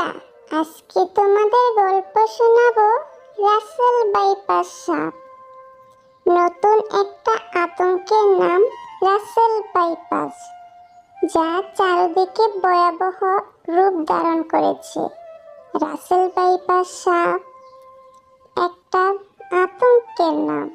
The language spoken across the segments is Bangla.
খোকা আজকে তোমাদের গল্প শোনাবো রাসেল বাইপাস সাপ। নতুন একটা আতঙ্কের নাম রাসেল বাইপাস, যা চারদিকে ভয়াবহ রূপ ধারণ করেছে। রাসেল বাইপাস সাপ একটা আতঙ্কের নাম।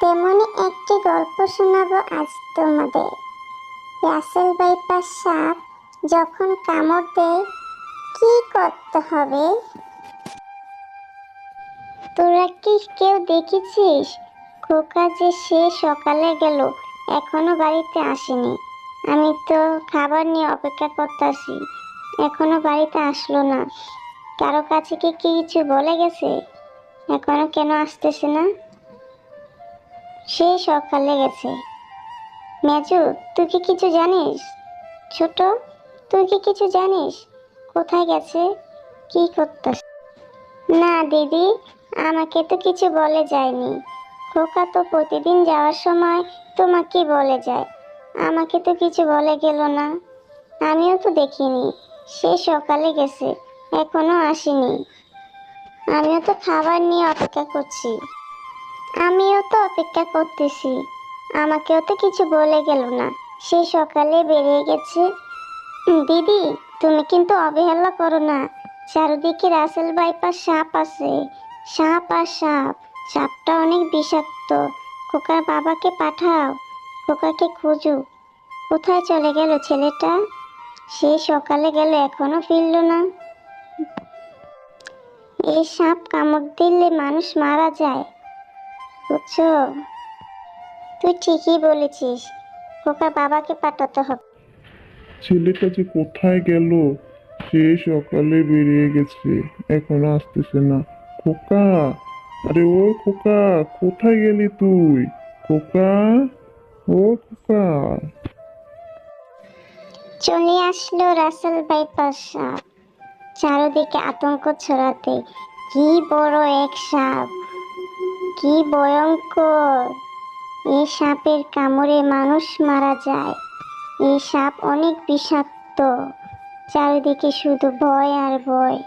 তেমনি একটি গল্প শোনাবো আজ তোমাদের। রাসেল বাইপাস সাপ যখন কামড় দেয় কি করতে হবে? তোরা কি কেউ দেখেছিস? খোকা যে সে সকালে গেল, এখনও বাড়িতে আসেনি। আমি তো খাবার নিয়ে অপেক্ষা করতেছি, এখনও বাড়িতে আসলো না। কারও কাছে কি কিছু বলে গেছে? এখনও কেন আসতেছে না? সে সকালে গেছে। মেজু, তুই কি কিছু জানিস? ছোট, তুই কি কিছু জানিস? কোথায় গেছে? কি করতেছে? না, দিদি, আমাকে তো কিছু বলে যায়নি। খোকা তো প্রতিদিন যাওয়ার সময় তোমাকে বলে যায়। আমাকে তো কিছু বলে গেল না। আমিও তো দেখিনি। সে সকালে গেছে, এখনও আসেনি। আমিও তো খাবার নিয়ে অপেক্ষা করছি। আমিও তো অপেক্ষা করতেছি। আমাকেও তো কিছু বলে গেল না। সে সকালে বেরিয়ে গেছে। দিদি তুমি কিন্তু অবহেলা করো না। চারিদিকে রাসেল বাইপাস সাপ আছে। সাপ আর সাপ, সাপটা অনেক বিষাক্ত। খোকার বাবাকে পাঠাও, খোকাকে খুঁজো। কোথায় চলে গেল ছেলেটা? সে সকালে গেল, এখনও ফিরল না। এই সাপ কামড় দিলে মানুষ মারা যায়। বুঝছ? তুই ঠিকই বলেছিস। খোকার বাবাকে পাঠাতে হবে। ছেলেটা যে কোথায় গেল, সে সকালে বেরিয়ে গেছে। এখনও আসতেছে না। খোকা! আরে ও খোকা, কোথায় গেলি তুই? খোকা! ও খোকা! চলে আসলো রাসেল বাইপাস সাপ। চারদিকে আতঙ্ক ছড়াতে। কি বড় এক সাপ! কি ভয়ঙ্কর! এই সাপের কামড়ে মানুষ মারা যায়। এই সাপ অনেক বিষাক্ত, চারিদিকে শুধু ভয় আর ভয়।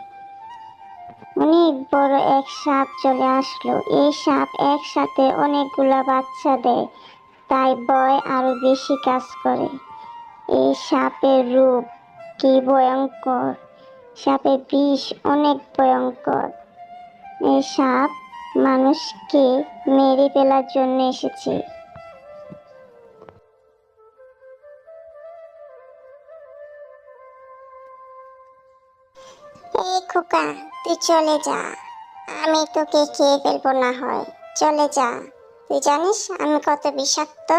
অনেক বড় এক সাপ চলে আসলো। এই সাপ একসাথে অনেকগুলা বাচ্চা দেয়, তাই ভয় আরও বেশি কাজ করে। এই সাপের রূপ কি ভয়ঙ্কর? সাপের বিষ অনেক ভয়ঙ্কর। এই সাপ মানুষকে মেরে ফেলার জন্য এসেছে। চলে যা। আমি তোকে খেয়ে ফেলব না হয়। চলে যা। তুই জানিস আমি কত বিষাক্ত?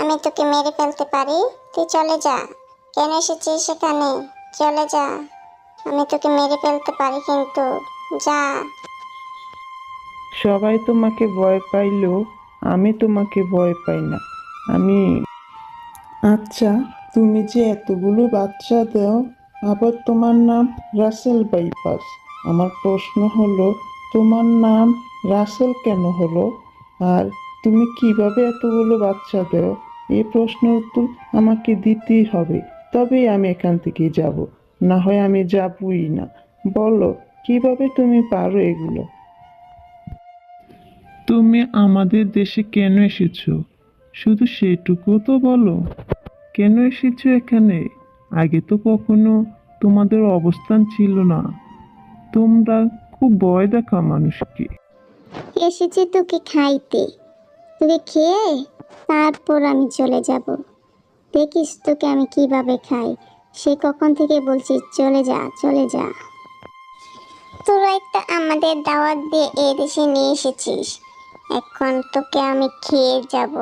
আমি তোকে মেরে ফেলতে পারি? তুই চলে যা। কেন এসেছিস সেখানে চলে যা। আমি তোকে মেরে ফেলতে পারি কিন্তু। যা। সবাই তোমাকে ভয় পাইলেও আমি তোমাকে ভয় পাই না। আমি আচ্ছা তুমি যে এতগুলো বাচ্চা দাও, আবার তোমার নাম রাসেল বাইপাস। আমার প্রশ্ন হলো, তোমার নাম রাসেল কেন হলো? আর তুমি কীভাবে এতগুলো বাচ্চা দেও? এই প্রশ্নের উত্তর আমাকে দিতেই হবে, তবেই আমি এখান থেকে যাব। না হয় আমি যাবই না। বলো, কীভাবে তুমি পারো এগুলো? তুমি আমাদের দেশে কেন এসেছ? শুধু সেটুকু তো বলো। কেন এসেছ এখানে? আগে তো কখনো তোমাদের অবস্থান ছিল না। তোমরা খুব ভয় দেখা মানুষকে। এসেছি তোকে খাইতে। তোকে খেয়ে তারপর আমি চলে যাব। দেখিস তোকে আমি কীভাবে খাই। সে কখন থেকে বলছি, চলে যা চলে যা। তোরাই তো আমাদের দাওয়াত দিয়ে এ দেশে নিয়ে এসেছিস। এখন তোকে আমি খেয়ে যাব।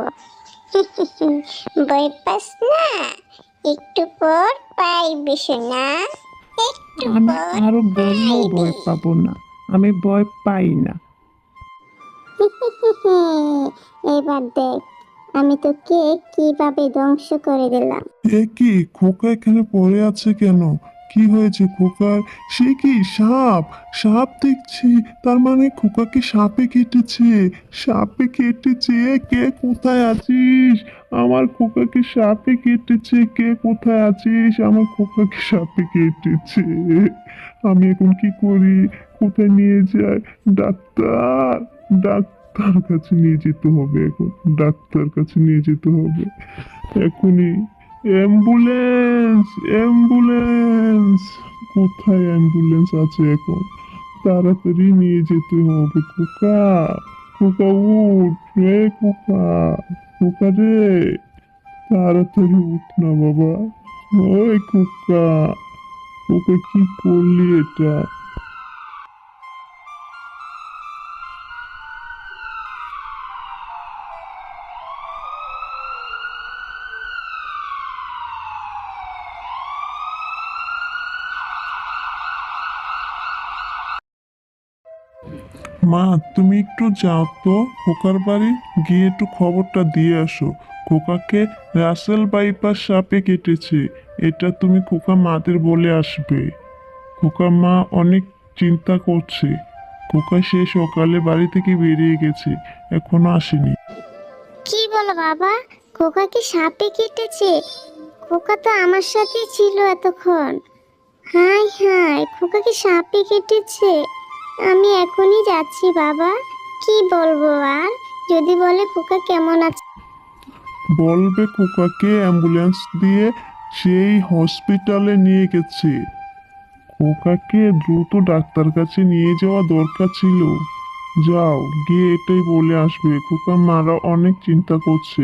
বই পাস না। একটু পর পাইবি না একটু আমি আরও বললেও ভয় পাবো না। আমি ভয় পাই না। এবার দেখ আমি তোকে কীভাবে ধ্বংস করে দিলাম। এ কি খোকা এখানে পড়ে আছে কেন? কি হয়েছে খোকার? সে কি সাপ? সাপ দেখছি, তার মানে খোকাকে সাপে কেটেছে। সাপে কেটেছে? কে কোথায় আছিস? আমার খোকাকে সাপে কেটেছে। কে কোথায় আছিস? আমার খোকাকে সাপে কেটেছে। আমি এখন কি করি? কোথায় নিয়ে যাই ডাক্তার ডাক্তার কাছে নিয়ে যেতে হবে এখন। ডাক্তার কাছে নিয়ে যেতে হবে। এখনই অ্যাম্বুলেন্স অ্যাম্বুলেন্স কোথায় অ্যাম্বুলেন্স আছে এখন? তাড়াতাড়ি নিয়ে যেতে হবে, খোকা। খোকা, উঠ রে, খোকা। খোকা রে। তাড়াতাড়ি উঠ না, বাবা। ওই খোকা। খোকা, কি করলি এটা? মা, তুমি একটু যাও তো। খোকার বাড়ি গিয়ে একটু খবরটা দিয়ে আসো। খোকাকে রাসেল বাইপাস সাপে কেটেছে। এটা তুমি খোকা মাদের বলে আসবে। খোকা মা অনেক চিন্তা করছে। খোকা সে সকালে বাড়ি থেকে বেরিয়ে গেছে, এখনও আসেনি। কি বলো বাবা? খোকাকে সাপে কেটেছে? খোকা তো আমার সাথে ছিল এতক্ষণ। হাই হাই খোকাকে সাপে কেটেছে? আমি এখনই যাচ্ছি, বাবা। কি বলব আর? যদি বলে খোকা কেমন আছে? বলবে খোকাকে অ্যাম্বুলেন্স দিয়ে সেই হসপিটালে নিয়ে গেছে। খোকাকে দ্রুত ডাক্তার কাছে নিয়ে যাওয়া দরকার ছিল। যাও, গিয়ে এটাই বলে আসবে। খোকা মারা অনেক চিন্তা করছে।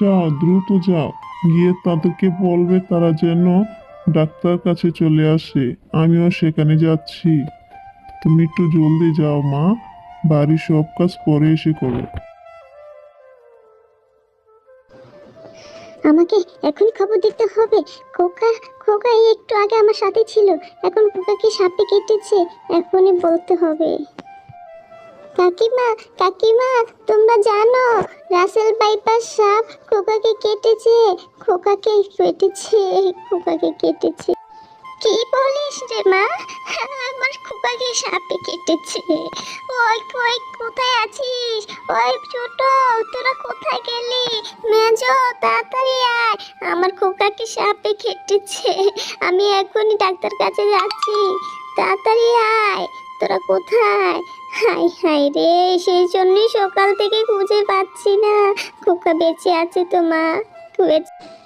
যাও, দ্রুত যাও। গিয়ে তাদেরকে বলবে তারা যেন ডাক্তার কাছে চলে আসে। আমিও সেখানে যাচ্ছি। তুমি একটু জলদি যাও, মা। বাড়ির সব কাজ পরে এসে করো। আমাকে এখন খবর দিতে হবে। খোকা খোকা এই একটু আগে আমার সাথে ছিল। এখন খোকাকে সাপে কেটেছে। এখনই বলতে হবে। কাকিমা কাকিমা, তোমরা জানো, রাসেল বাইপাস সাপ খোকাকে কেটেছে। খোকাকে কেটেছে খোকাকে কেটেছে। কি বলিস রে মা? আমার খোকাকে সাপে কেটেছে। ওই ওই, কোথায় আছিস? ওই ছোট, তোরা কোথায় গেলি? মেজো, তাড়াতাড়ি আয়। আমার খোকাকে সাপে কেটেছে। আমি এখনই ডাক্তার কাছে যাচ্ছি। তাড়াতাড়ি আয়। তোরা কোথায়? হাই হাই রে, সেই জন্যই সকাল থেকে খুঁজে পাচ্ছি না। খোকা বেঁচে আছে তো মা? বেঁচে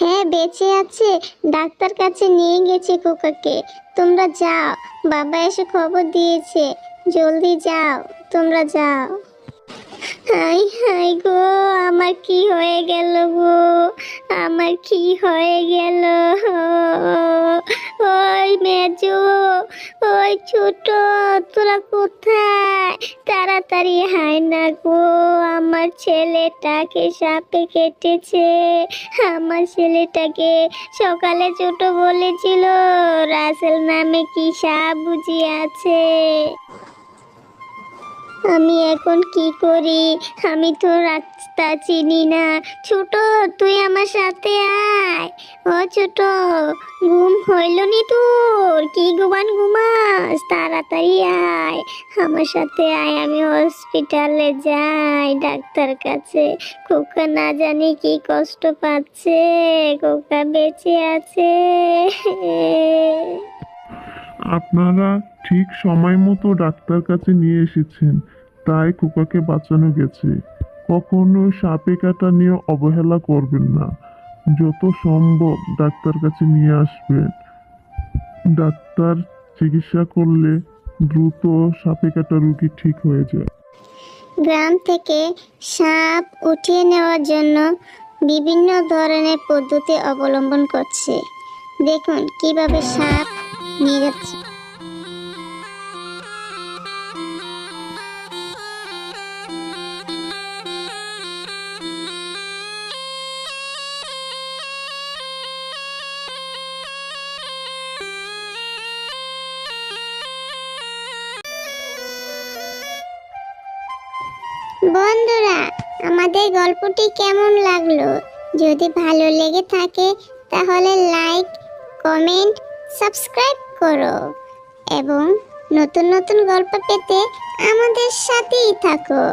হ্যাঁ বেঁচে আছে। ডাক্তার কাছে নিয়ে গেছে খোকাকে তোমরা যাও। বাবা এসে খবর দিয়েছে। জলদি যাও। তোমরা যাও। হাই হাই গো, আমার কি হয়ে গেল গো? আমার কি হয়ে গেল? ওই মেজো, ওই ছোট, তোরা কোথায়? তাড়াতাড়ি হাই না গো, আমার ছেলেটাকে সাপে কেটেছে। আমার ছেলেটাকে সকালে ছোট বলেছিল, রাসেল নামে কি সাপ বুঝি আছে আমি এখন কি করি? আমি তো রাস্তা চিনি না। ছোট, তুই আমার সাথে আয়। ও ছোট, ঘুম হইল নি তোর? কি ঘুমান ঘুমাস? তাড়াতাড়ি আয়। আমার সাথে আয়, আমি হসপিটালে যাই। ডাক্তার কাছে। খোকা না জানি কি কষ্ট পাচ্ছে। খোকা বেঁচে আছে। আপনারা ঠিক সময় মতো ডাক্তার কাছে নিয়ে এসেছেন, তাই খোকাকে বাঁচানো গেছে। কখনো সাপে কাটা নিয়ে অবহেলা করবেন না। যত সম্ভব ডাক্তার কাছে নিয়ে আসবেন। ডাক্তার চিকিৎসা করলে দ্রুত সাপে কাটা রুগী ঠিক হয়ে যায়। গ্রাম থেকে সাপ উঠিয়ে নেওয়ার জন্য বিভিন্ন ধরনের পদ্ধতি অবলম্বন করছে। দেখুন, কীভাবে সাপ নিয়ে যাচ্ছে। বন্ধুরা, আমাদের গল্পটি কেমন লাগল? যদি ভালো লেগে থাকে, তাহলে লাইক কমেন্ট সাবস্ক্রাইব করো। এবং নতুন নতুন গল্প পেতে আমাদের সাথেই থাকো।